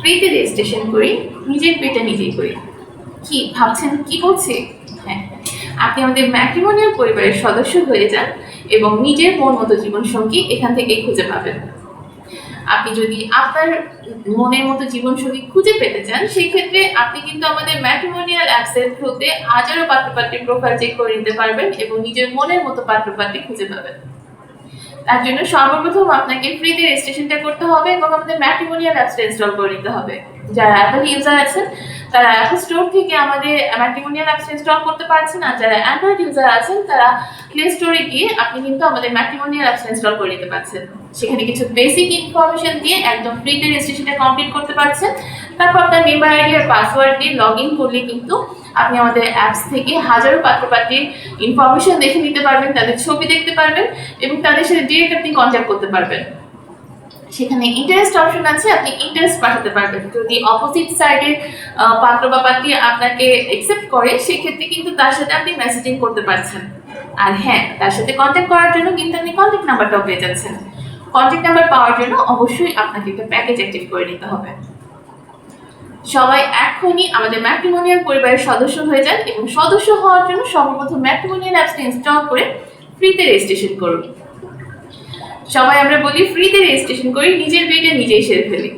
ফ্রিতে রেজিস্ট্রেশন করি, নিজের পেটে নিজেই করি। কি, ভাবছেন, কি বলছি? হ্যাঁ। আপনি আমাদের ম্যাট্রিমোনিয়াল পরিবারের সদস্য হয়ে যান এবং নিজের মন মতো জীবনসঙ্গী এখান থেকেই খুঁজে পাবেন। আপনি যদি আপনার মনের মতো জীবনসঙ্গী খুঁজে পেতে চান সেই ক্ষেত্রে আপনি কিন্তু আমাদের ম্যাট্রিমোনিয়াল অ্যাপসের থ্রুতে হাজারো পাত্রপাত্রীর প্রোফাইল চেক করে নিতে পারবেন এবং নিজের মনের মতো পাত্রপাত্রী খুঁজে পাবেন। তার জন্য সর্বপ্রথম আপনাকে ফ্রিতে রেজিস্ট্রেশনটা করতে হবে এবং আমাদের ম্যাট্রিমোনিয়াল অ্যাপসটা ইনস্টল করে নিতে হবে। যারা অ্যাপল ইউজার আছেন, তারা অ্যাপল স্টোর থেকে আমাদের ম্যাট্রিমোনিয়াল অ্যাপস ইনস্টল করতে পারছেন, আর যারা অ্যান্ড্রয়েড ইউজার আছেন, তারা প্লে স্টোরে গিয়ে আপনি কিন্তু আমাদের ম্যাট্রিমোনিয়াল অ্যাপস ইনস্টল করে নিতে পারছেন। সেখানে কিছু বেসিক ইনফরমেশন দিয়ে একদম ফ্রিতে রেজিস্ট্রেশনটা কমপ্লিট করতে পারছেন। তারপর আপনার মেম্বার আইডি আর পাসওয়ার্ড দিয়ে লগ ইন করলে কিন্তু আপনি আমাদের অ্যাপস থেকে হাজারো পাত্রপাত্রীর ইনফরমেশন দেখে নিতে পারবেন, তাদের ছবি দেখতে পারবেন এবং তাদের সাথে ডিরেক্ট আপনি কন্ট্যাক্ট করতে পারবেন। সেখানে ইন্টারেস্ট অপশন আছে, আপনি ইন্টারেস্ট পাঠাতে পারবেন। যদি অপোজিট সাইডের পাত্র বা পাত্রী আপনাকে একসেপ্ট করে, সেক্ষেত্রে কিন্তু তার সাথে আপনি মেসেজিং করতে পারছেন। আর হ্যাঁ তার সাথে কন্ট্যাক্ট করার জন্য কিন্তু আপনি কন্ট্যাক্ট নাম্বারটাও পেয়ে যাচ্ছেন। কন্ট্যাক্ট নাম্বার পাওয়ার জন্য অবশ্যই আপনাকে একটা প্যাকেজ অ্যাক্টিভ করে নিতে হবে। সবাই এখনই আমাদের ম্যাট্রিমোনিয়াল পরিবারের সদস্য হয়ে যান এবং সদস্য হওয়ার জন্য সর্বপ্রথম ম্যাট্রিমোনিয়াল অ্যাপসটা ইনস্টল করে ফ্রিতে রেজিস্ট্রেশন করুন। সবাই আমরা বলি ফ্রিতে রেজিস্ট্রেশন করি, নিজের বিয়েটা নিজেই সেরে ফেলি।